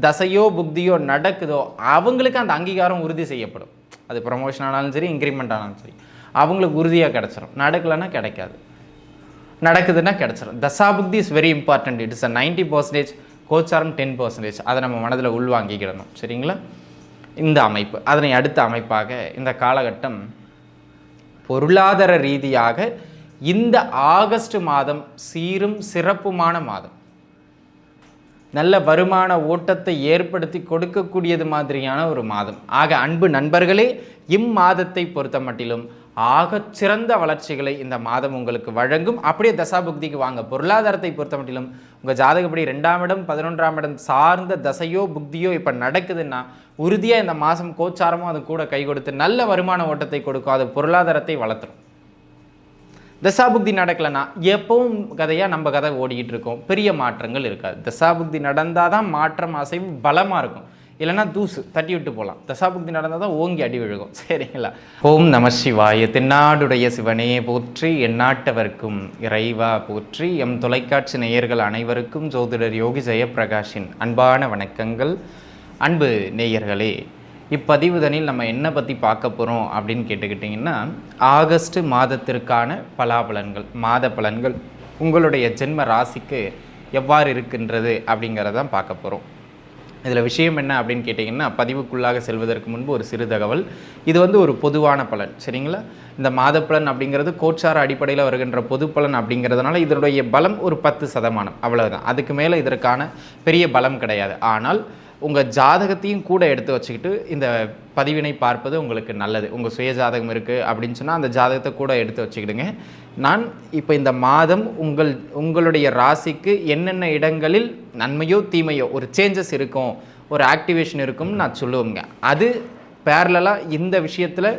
தசையோ புக்தியோ நடக்குதோ அவங்களுக்கு அந்த அங்கீகாரம் உறுதி செய்யப்படும். அது ப்ரமோஷன் ஆனாலும் சரி இன்க்ரிமெண்ட் ஆனாலும் சரி. அவங்களுக்கு உறுதியாக கிடச்சிரும். நடக்கலைன்னா கிடைக்காது. நடக்குதுன்னா கிடச்சிரும். தசாபுக்தி is very important it's a ninety percentage கோச்சாரம் ten percentage அதை நம்ம மனதில் உள்வாங்கிக்கிடணும். சரிங்களா? இந்த அமைப்பு. அதனை அடுத்த அமைப்பாக இந்த காலகட்டம் பொருளாதார ரீதியாக இந்த ஆகஸ்ட் மாதம் சீரும் சிறப்புமான மாதம். நல்ல வருமான ஓட்டத்தை ஏற்படுத்தி கொடுக்கக்கூடியது மாதிரியான ஒரு மாதம். ஆக அன்பு நண்பர்களே இம்மாதத்தை பொறுத்த மட்டிலும் ஆக சிறந்த வளர்ச்சிகளை இந்த மாதம் உங்களுக்கு வழங்கும். அப்படியே தசாபுக்திக்கு வாங்க. பொருளாதாரத்தை பொறுத்த மட்டிலும் உங்கள் ஜாதகப்படி ரெண்டாம் இடம் பதினொன்றாம் இடம் சார்ந்த தசையோ புக்தியோ இப்போ நடக்குதுன்னா உறுதியாக இந்த மாதம் கோச்சாரமும் அது கூட கை கொடுத்து நல்ல வருமான ஓட்டத்தை கொடுக்கும். அது பொருளாதாரத்தை வளர்த்துரும். தசாபுக்தி நடக்கலைன்னா எப்பவும் கதையாக நம்ம கதை ஓடிக்கிட்டு இருக்கோம். பெரிய மாற்றங்கள் இருக்காது. தசாபுக்தி நடந்தால் தான் மாற்றம் அசைவு பலமாக இருக்கும். இல்லைன்னா தூசு தட்டி விட்டு போகலாம். தசாபுக்தி நடந்தால் தான் ஓங்கி அடி விழுகும். சரிங்களா? ஓம் நம சிவாய தென்னாடுடைய சிவனே போற்றி எந்நாட்டவர்க்கும் இறைவா போற்றி எம் தொலைக்காட்சி நேயர்கள் அனைவருக்கும் ஜோதிடர் யோகி ஜெயப்பிரகாஷின் அன்பான வணக்கங்கள். அன்பு நேயர்களே இப்பதிவுதனில் நம்ம என்ன பற்றி பார்க்க போகிறோம் அப்படின்னு கேட்டுக்கிட்டிங்கன்னா ஆகஸ்ட் மாதத்திற்கான பலாபலன்கள் மாத பலன்கள் உங்களுடைய ஜென்ம ராசிக்கு எவ்வாறு இருக்கின்றது அப்படிங்கிறதான் பார்க்க போகிறோம் இதில் விஷயம் என்ன அப்படின்னு கேட்டிங்கன்னா பதிவுக்குள்ளாக செல்வதற்கு முன்பு ஒரு சிறு தகவல். இது வந்து ஒரு பொதுவான பலன் சரிங்களா? இந்த மாத பலன் அப்படிங்கிறது கோச்சார அடிப்படையில் வருகின்ற பொது பலன் அப்படிங்கிறதுனால இதனுடைய பலம் ஒரு பத்து சதமானம் அவ்வளோதான் அதுக்கு மேலே இதற்கான பெரிய பலம் கிடையாது. ஆனால் உங்கள் ஜாதகத்தையும் கூட எடுத்து வச்சுக்கிட்டு இந்த பதிவினை பார்ப்பது உங்களுக்கு நல்லது. உங்கள் சுய ஜாதகம் இருக்குது அப்படின்னு சொன்னால் அந்த ஜாதகத்தை கூட எடுத்து வச்சுக்கிடுங்க. நான் இப்போ இந்த மாதம் உங்கள் உங்களுடைய ராசிக்கு என்னென்ன இடங்களில் நன்மையோ தீமையோ ஒரு சேஞ்சஸ் இருக்கும் ஒரு ஆக்டிவேஷன் இருக்கும்னு நான் சொல்லுவேங்க. அது பேரலாக இந்த விஷயத்தில்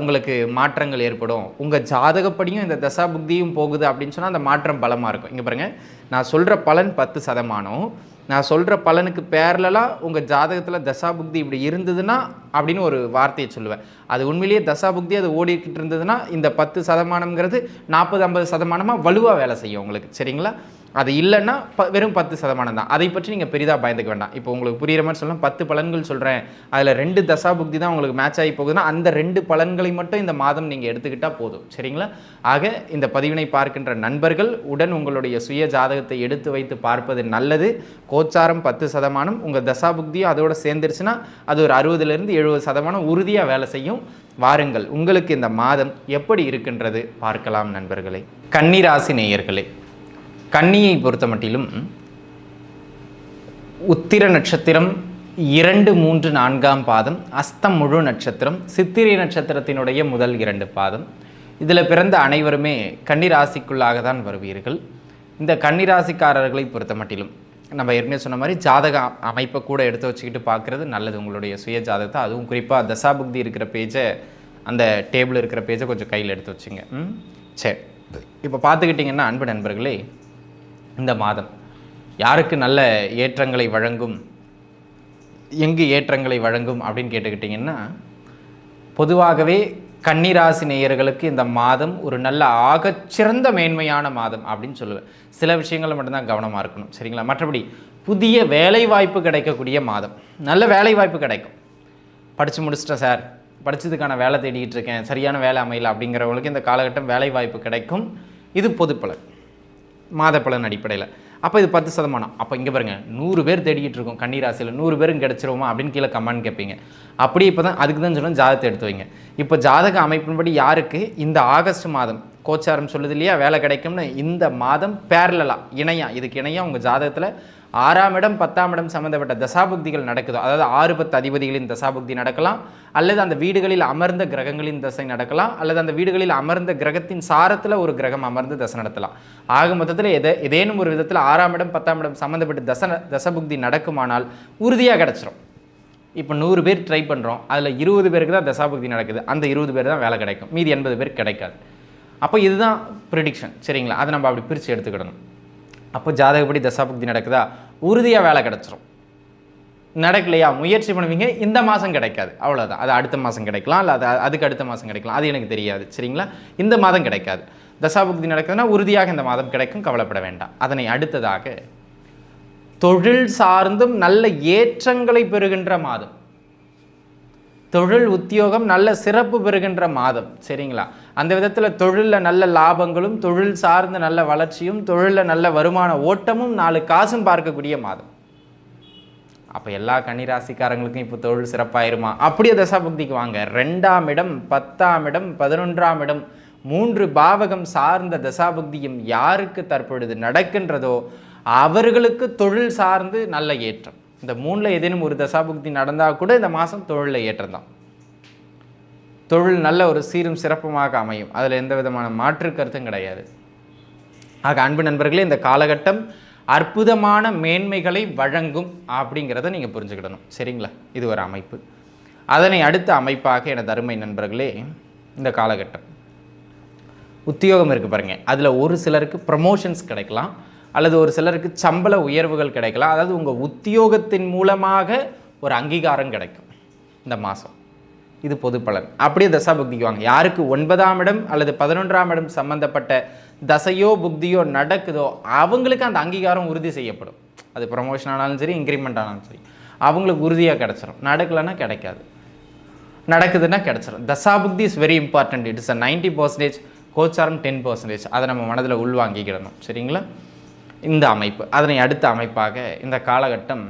உங்களுக்கு மாற்றங்கள் ஏற்படும். உங்கள் ஜாதகப்படியும் இந்த தசா புக்தியும் போகுது அப்படின்னு சொன்னால் அந்த மாற்றம் பலமாக இருக்கும். இங்கே பாருங்கள் நான் சொல்கிற பலன் பத்து சதமானம். நான் சொல்கிற பலனுக்கு பேரலாக உங்கள் ஜாதகத்தில் தசாபுக்தி இப்படி இருந்ததுன்னா அப்படின்னு ஒரு வார்த்தையை சொல்லுவேன். அது உண்மையிலேயே தசாபுக்தி அது ஓடிக்கிட்டு இருந்ததுன்னா இந்த பத்து சதமானம்ங்கிறது நாற்பது ஐம்பது சதமானமாக வலுவாக வேலை செய்யும் உங்களுக்கு. சரிங்களா? அது இல்லைன்னா ப வெறும் பத்து சதமானம் தான். அதை பற்றி நீங்கள் பெரிதாக பயந்துக்க வேண்டாம். இப்போ உங்களுக்கு புரியுற மாதிரி சொல்லலாம் பத்து பலன்கள் சொல்கிறேன் அதில் ரெண்டு தசாபுக்தி தான் உங்களுக்கு மேட்ச் ஆகி போகுதுன்னா அந்த ரெண்டு பலன்களை மட்டும் இந்த மாதம் நீங்கள் எடுத்துக்கிட்டால் போதும். சரிங்களா? ஆக இந்த பதிவினை பார்க்கின்ற நண்பர்கள் உடன் உங்களுடைய சுய ஜாதகத்தை எடுத்து வைத்து பார்ப்பது நல்லது. கோச்சாரம் பத்து சதமானம் உங்கள் தசா புக்தியும் அதோட சேர்ந்துருச்சுன்னா அது ஒரு அறுபதுலேருந்து எழுபது சதமானம் உறுதியாக வேலை செய்யும். வாருங்கள் உங்களுக்கு இந்த மாதம் எப்படி இருக்கின்றது பார்க்கலாம் நண்பர்களே. கன்னிராசி நேயர்களே கன்னியை பொறுத்த மட்டிலும் உத்திர நட்சத்திரம் இரண்டு மூன்று நான்காம் பாதம் அஸ்தம் முழு நட்சத்திரம் சித்திரை நட்சத்திரத்தினுடைய முதல் இரண்டு பாதம். இதில் பிறந்த அனைவருமே கன்னிராசிக்குள்ளாக தான் வருவீர்கள். இந்த கன்னிராசிக்காரர்களை பொறுத்த மட்டிலும் நம்ம ஏற்கனவே சொன்ன மாதிரி ஜாதக அமைப்பை கூட எடுத்து வச்சுக்கிட்டு பார்க்குறது நல்லது. உங்களுடைய சுய ஜாதகத்தை. அதுவும் குறிப்பாக தசாபுக்தி இருக்கிற பேஜை அந்த டேபிள் இருக்கிற பேஜை கொஞ்சம் கையில் எடுத்து வச்சுங்க. ம்? சரி. இப்போ பார்த்துக்கிட்டிங்கன்னா அன்பு நண்பர்களே இந்த மாதம் யாருக்கு நல்ல ஏற்றங்களை வழங்கும் எங்கு ஏற்றங்களை வழங்கும் அப்படின்னு கேட்டுக்கிட்டிங்கன்னா பொதுவாகவே கன்னிராசி நேயர்களுக்கு இந்த மாதம் ஒரு நல்ல ஆகச்சிறந்த மேன்மையான மாதம் அப்படின்னு சொல்லுவேன் சில விஷயங்களில் மட்டும்தான் கவனமாக இருக்கணும் சரிங்களா? மற்றபடி புதிய வேலை வாய்ப்பு கிடைக்கக்கூடிய மாதம். நல்ல வேலை வாய்ப்பு கிடைக்கும். படித்து முடிச்சிட்டேன் சார். படித்ததுக்கான வேலை தேடிக்கிட்டு இருக்கேன். சரியான வேலை அமையல அப்படிங்கிறவங்களுக்கு இந்த காலகட்டம் வேலை வாய்ப்பு கிடைக்கும். இது பொதுப்பலன். மாதப்பலன் மாத பலன் அடிப்படையில். அப்போ இது பத்து சதமானம். அப்போ இங்கே பாருங்கள் நூறு பேர் தேடிக்கிட்டு இருக்கோம். கன்னிராசியில் நூறு பேரும் கிடச்சிருவோமா அப்படின்னு கீழே கமெண்ட் கேட்பீங்க. அப்படி இப்போ தான் அதுக்கு தான் சொல்லணும் ஜாதகத்தை எடுத்து வைங்க. இப்போ ஜாதக அமைப்பின்படி யாருக்கு இந்த ஆகஸ்ட் மாதம் கோச்சாரம் சொல்லுது இல்லையா? வேலை கிடைக்கும்னு இந்த மாதம் பேரலா இணையாக இதுக்கு இணையாக உங்கள் ஜாதகத்தில் ஆறாம் இடம் பத்தாம் இடம் சம்மந்தப்பட்ட தசாபுக்திகள் நடக்குதோ? அதாவது ஆறு பத்து அதிபதிகளின் தசாபுக்தி நடக்கலாம் அல்லது அந்த வீடுகளில் அமர்ந்த கிரகங்களின் தசை நடக்கலாம் அல்லது அந்த வீடுகளில் அமர்ந்த கிரகத்தின் சாரத்தில் ஒரு கிரகம் அமர்ந்து தசை நடத்தலாம். ஆக மொத்தத்தில் எதை ஏதேனும் ஒரு விதத்தில் ஆறாம் இடம் பத்தாம் இடம் சம்மந்தப்பட்ட தச தசபுக்தி நடக்குமானால் உறுதியாக கிடச்சிரும். இப்போ நூறு பேர் ட்ரை பண்ணுறோம் அதில் இருபது பேருக்கு தான் தசாபுக்தி நடக்குது அந்த இருபது பேர் தான் வேலை கிடைக்கும். மீதி எண்பது பேர் கிடைக்காது. அப்போ இதுதான் ப்ரிடிக்ஷன் சரிங்களா? அதை நம்ம அப்படி பிரித்து எடுத்துக்கிடணும். அப்போ ஜாதகப்படி தசாபுக்தி நடக்குதா? உறுதியாக வேலை கிடச்சிரும். நடக்கலையா? முயற்சி பண்ணுவீங்க. இந்த மாதம் கிடைக்காது. அவ்வளோதான் அது அடுத்த மாதம் கிடைக்கலாம். இல்லை அது அதுக்கு அடுத்த மாதம் கிடைக்கலாம். அது எனக்கு தெரியாது. சரிங்களா? இந்த மாதம் கிடைக்காது. தசாபுக்தி நடக்குதுன்னா உறுதியாக இந்த மாதம் கிடைக்கும். கவலைப்பட வேண்டாம். அதனை அடுத்ததாக தொழில் சார்ந்தும் நல்ல ஏற்றங்களை பெறுகின்ற மாதம். தொழில் உத்தியோகம் நல்ல சிறப்பு பெறுகின்ற மாதம். சரிங்களா? அந்த விதத்தில் தொழிலில் நல்ல லாபங்களும் தொழில் சார்ந்த நல்ல வளர்ச்சியும் தொழிலில் நல்ல வருமான ஓட்டமும் நாலு காசும் பார்க்கக்கூடிய மாதம். அப்போ எல்லா கன்னிராசிக்காரங்களுக்கும் இப்போ தொழில் சிறப்பாயிருமா? அப்படியே தசாபக்திக்கு வாங்க. ரெண்டாம் இடம் பத்தாம் இடம் பதினொன்றாம் இடம் மூன்று பாவகம் சார்ந்த தசாபக்தியும் யாருக்கு தற்பொழுது நடக்கின்றதோ அவர்களுக்கு தொழில் சார்ந்து நல்ல ஏற்றம். இந்த மூணில் ஏதேனும் ஒரு தசாபக்தி நடந்தால் கூட இந்த மாதம் தொழிலில் ஏற்றம் தான். தொழில் நல்ல ஒரு சீரும் சிறப்புமாக அமையும். அதில் எந்த விதமான மாற்று கருத்தும் கிடையாது. ஆக அன்பு நண்பர்களே இந்த காலகட்டம் அற்புதமான மேன்மைகளை வழங்கும் அப்படிங்கிறத நீங்கள் புரிஞ்சுக்கிடணும். சரிங்களா? இது ஒரு அமைப்பு. அதனை அடுத்த அமைப்பாக எனது அருமை நண்பர்களே இந்த காலகட்டம். உத்தியோகம் இருக்குது பாருங்கள் அதில் ஒரு சிலருக்கு ப்ரமோஷன்ஸ் கிடைக்கலாம். அல்லது ஒரு சிலருக்கு சம்பள உயர்வுகள் கிடைக்கலாம். அதாவது உங்கள் உத்தியோகத்தின் மூலமாக ஒரு அங்கீகாரம் கிடைக்கும். இந்த மாதம். இது பொது பலன். அப்படியே தசா புக்திக்கு வாங்க. யாருக்கு ஒன்பதாம் இடம் அல்லது பதினொன்றாம் இடம் சம்பந்தப்பட்ட தசையோ புக்தியோ நடக்குதோ அவங்களுக்கு அந்த அங்கீகாரம் உறுதி செய்யப்படும். அது ப்ரொமோஷன் ஆனாலும் சரி இன்க்ரிமெண்ட் ஆனாலும் சரி. அவங்களுக்கு உறுதியாக கிடச்சிரும். நடக்கலைன்னா கிடைக்காது. நடக்குதுன்னா கிடச்சிரும். தசாபுக்தி is very important it's a ninety percentage கோச்சாரம் ten percentage அதை நம்ம மனதில் உள்வாங்கிக்கிடணும். சரிங்களா? இந்த அமைப்பு. அதனை அடுத்த அமைப்பாக இந்த காலகட்டம்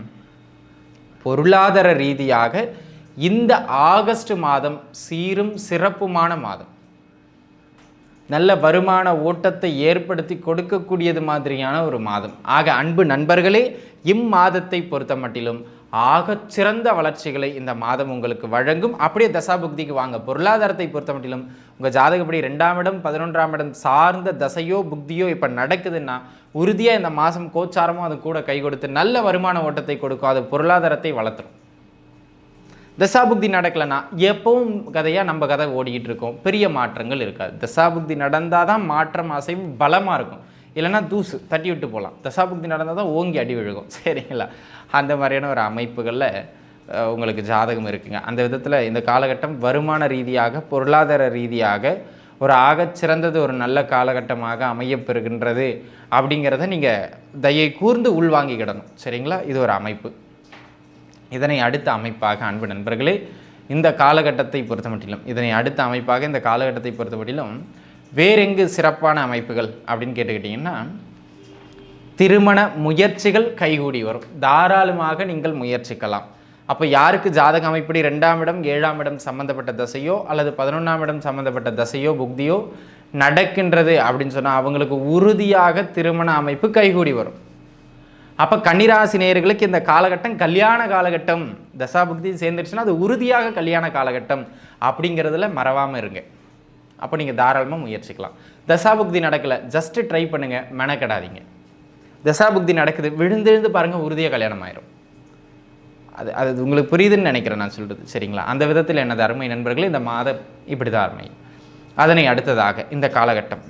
பொருளாதார ரீதியாக இந்த ஆகஸ்ட் மாதம் சீரும் சிறப்புமான மாதம். நல்ல வருமான ஓட்டத்தை ஏற்படுத்தி கொடுக்கக்கூடியது மாதிரியான ஒரு மாதம். ஆக அன்பு நண்பர்களே இம்மாதத்தை பொறுத்த மட்டிலும் ஆக சிறந்த வளர்ச்சிகளை இந்த மாதம் உங்களுக்கு வழங்கும். அப்படியே தசாபுக்திக்கு வாங்க. பொருளாதாரத்தை பொறுத்த மட்டிலும் உங்கள் ஜாதகப்படி ரெண்டாம் இடம் பதினொன்றாம் இடம் சார்ந்த தசையோ புக்தியோ இப்போ நடக்குதுன்னா உறுதியாக இந்த மாதம் கோச்சாரமும் அது கூட கை கொடுத்து நல்ல வருமான ஓட்டத்தை கொடுக்கும். அது பொருளாதாரத்தை வளர்த்துரும். தசாபுக்தி நடக்கலைன்னா எப்பவும் கதையாக நம்ம கதை ஓடிக்கிட்டு இருக்கோம். பெரிய மாற்றங்கள் இருக்காது. தசாபுக்தி நடந்தால் தான் மாற்றம் அசைவு பலமாக இருக்கும். இல்லைன்னா தூசு தட்டி விட்டு போகலாம். தசாபுக்தி நடந்தால் தான் ஓங்கி அடி விழுகும். சரிங்களா? அந்த மாதிரியான ஒரு அமைப்புகளில் உங்களுக்கு ஜாதகம் இருக்குங்க. அந்த விதத்தில் இந்த காலகட்டம் வருமான ரீதியாக பொருளாதார ரீதியாக ஒரு ஆகச்சிறந்தது ஒரு நல்ல காலகட்டமாக அமையப்பெறுகின்றது அப்படிங்கிறத நீங்கள் தயை கூர்ந்து உள்வாங்கிக்கிடணும். சரிங்களா? இது ஒரு அமைப்பு. இதனை அடுத்த அமைப்பாக அன்பு நண்பர்களே இந்த காலகட்டத்தை பொறுத்த மட்டிலும் இதனை அடுத்த அமைப்பாக இந்த காலகட்டத்தை பொறுத்த மட்டிலும் வேறெங்கு சிறப்பான அமைப்புகள் அப்படின்னு கேட்டுக்கிட்டிங்கன்னா திருமண முயற்சிகள் கைகூடி வரும். தாராளமாக நீங்கள் முயற்சிக்கலாம். அப்போ யாருக்கு ஜாதக அமைப்படி ரெண்டாம் இடம் ஏழாம் இடம் சம்மந்தப்பட்ட தசையோ அல்லது பதினொன்றாம் இடம் சம்மந்தப்பட்ட தசையோ புக்தியோ நடக்கின்றது அப்படின்னு சொன்னால் அவங்களுக்கு உறுதியாக திருமண அமைப்பு கைகூடி வரும். அப்போ கன்னிராசி நேயர்களுக்கு இந்த காலகட்டம் கல்யாண காலகட்டம். தசாபுக்தி சேர்ந்துருச்சுன்னா அது உறுதியாக கல்யாண காலகட்டம் அப்படிங்கிறதுல மறவாமல் இருங்க. அப்போ நீங்கள் தாராளமாக முயற்சிக்கலாம். தசாபுக்தி நடக்கலை ஜஸ்ட்டு ட்ரை பண்ணுங்கள் மெனக்கெடாதீங்க. தசாபுக்தி நடக்குது விழுந்தெழுந்து பாருங்கள் உறுதியாக கல்யாணம் ஆயிரும். அது அது உங்களுக்கு புரியுதுன்னு நினைக்கிறேன் நான் சொல்கிறது சரிங்களா? அந்த விதத்தில் எனது அருமை நண்பர்கள் இந்த மாதம் இப்படி தான் அருமை அதனை அடுத்ததாக இந்த காலகட்டம்.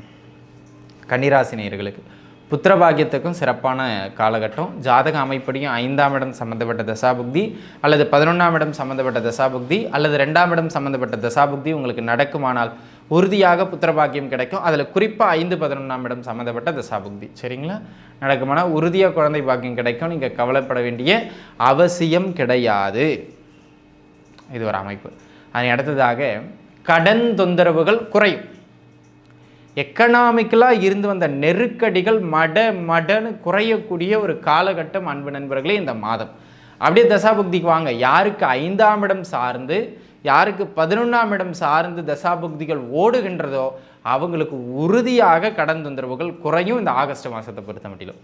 கன்னிராசினியர்களுக்கு புத்திரபாகியத்துக்கும் சிறப்பான காலகட்டம். ஜாதக அமைப்படியும் ஐந்தாம் இடம் சம்மந்தப்பட்ட தசாபுக்தி அல்லது பதினொன்றாம் இடம் சம்மந்தப்பட்ட தசாபுக்தி அல்லது ரெண்டாம் இடம் சம்மந்தப்பட்ட தசாபுக்தி உங்களுக்கு நடக்குமானால் உறுதியாக புத்திரபாகியம் கிடைக்கும். அதில் குறிப்பாக ஐந்து பதினொன்றாம் இடம் சம்மந்தப்பட்ட தசாபுக்தி. சரிங்களா? நடக்குமானால் உறுதியாக குழந்தை பாக்கியம் கிடைக்கும். நீங்கள் கவலைப்பட வேண்டிய அவசியம் கிடையாது. இது ஒரு அமைப்பு. அதனை அடுத்ததாக கடன் தொந்தரவுகள் குறையும். எக்கனாமிக்கலாக இருந்து வந்த நெருக்கடிகள் மட மடன்னு குறையக்கூடிய ஒரு காலகட்டம் அன்பு நண்பர்களே இந்த மாதம். அப்படியே தசாபுக்திக்கு வாங்க. யாருக்கு ஐந்தாம் இடம் சார்ந்து யாருக்கு பதினொன்றாம் இடம் சார்ந்து தசாபுக்திகள் ஓடுகின்றதோ அவங்களுக்கு உறுதியாக கடன் தொந்தரவுகள் குறையும் இந்த ஆகஸ்ட் மாதத்தை பொறுத்த மட்டிலும்.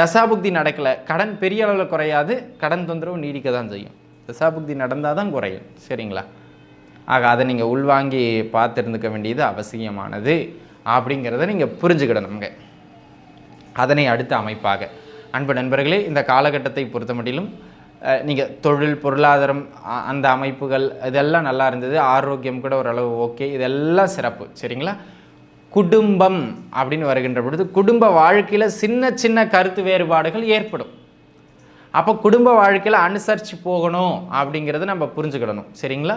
தசாபுக்தி நடக்கலை. கடன் பெரிய அளவில் குறையாது. கடன் தொந்தரவு நீடிக்க தான் செய்யும். தசாபுக்தி நடந்தால் தான் குறையும். சரிங்களா? ஆக அதை நீங்கள் உள்வாங்கி பார்த்துருந்துக்க வேண்டியது அவசியமானது அப்படிங்கிறத நீங்கள் புரிஞ்சுக்கிடணுங்க அதனை அடுத்த அமைப்பாக. அன்பு நண்பர்களே இந்த காலகட்டத்தை பொறுத்த மட்டிலும் நீங்கள் தொழில் பொருளாதாரம் அ- அந்த அமைப்புகள் இதெல்லாம் நல்லா இருந்தது. ஆரோக்கியம் கூட ஓரளவு ஓகே. இதெல்லாம் சிறப்பு. சரிங்களா? குடும்பம் அப்படின்னு வருகின்ற பொழுது குடும்ப வாழ்க்கையில் சின்ன சின்ன கருத்து வேறுபாடுகள் ஏற்படும். அப்போ குடும்ப வாழ்க்கையில் அனுசரித்து போகணும் அப்படிங்கிறத நம்ம புரிஞ்சுக்கிடணும். சரிங்களா?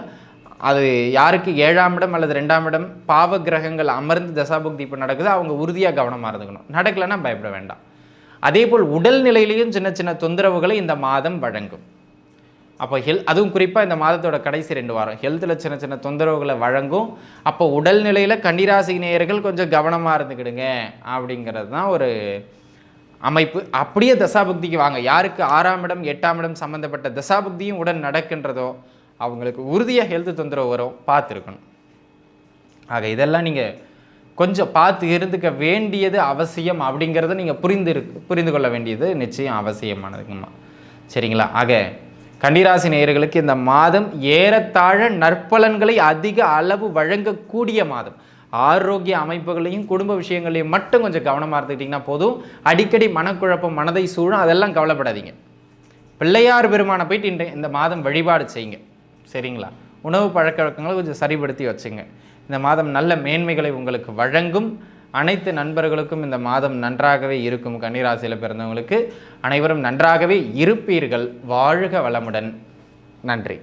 அது யாருக்கு ஏழாம் இடம் அல்லது ரெண்டாம் இடம் பாவ கிரகங்கள் அமர்ந்து தசாபுக்தி இப்போ நடக்குது அவங்க உறுதியாக கவனமாக இருந்துக்கணும். நடக்கலைன்னா பயப்பட வேண்டாம். அதே போல் உடல் நிலையிலையும் சின்ன சின்ன தொந்தரவுகளை இந்த மாதம் வழங்கும். அப்போ ஹெல் அதுவும் குறிப்பாக இந்த மாதத்தோட கடைசி ரெண்டு வாரம். ஹெல்த்தில் சின்ன சின்ன தொந்தரவுகளை வழங்கும். அப்போ உடல்நிலையில் கன்னிராசி நேயர்கள் கொஞ்சம் கவனமாக இருந்துக்கிடுங்க அப்படிங்கிறது தான் ஒரு அமைப்பு. அப்படியே தசாபுக்திக்கு வாங்க. யாருக்கு ஆறாம் இடம் எட்டாம் இடம் சம்மந்தப்பட்ட தசாபுக்தியும் உடன் நடக்கின்றதோ அவங்களுக்கு உறுதியாக ஹெல்த் தொந்தரவு வரும் பார்த்துருக்கணும். ஆக இதெல்லாம் நீங்கள் கொஞ்சம் பார்த்து இருந்துக்க வேண்டியது அவசியம் அப்படிங்கிறத நீங்கள் புரிந்து இருக்கு புரிந்து கொள்ள வேண்டியது நிச்சயம் அவசியமானதுங்கம்மா சரிங்களா? ஆக கன்னிராசி நேயர்களுக்கு இந்த மாதம் ஏறத்தாழ நற்பலன்களை அதிக அளவு வழங்கக்கூடிய மாதம். ஆரோக்கிய அமைப்புகளையும் குடும்ப விஷயங்களையும் மட்டும் கொஞ்சம் கவனமாக இருந்துக்கிட்டிங்கன்னா போதும். அடிக்கடி மனக்குழப்பம் மனதை சூழும் அதெல்லாம் கவலைப்படாதீங்க. பிள்ளையார் பெருமானை போயிட்டு இந்த மாதம் வழிபாடு செய்யுங்க. சரிங்களா? உணவு பழக்க வழக்கங்களை கொஞ்சம் சரிப்படுத்தி வச்சுங்க. இந்த மாதம் நல்ல மேன்மைகளை உங்களுக்கு வழங்கும். அனைத்து நண்பர்களுக்கும் இந்த மாதம் நன்றாகவே இருக்கும் கன்னிராசியில் பிறந்தவங்களுக்கு. அனைவரும் நன்றாகவே இருப்பீர்கள். வாழ்க வளமுடன். நன்றி.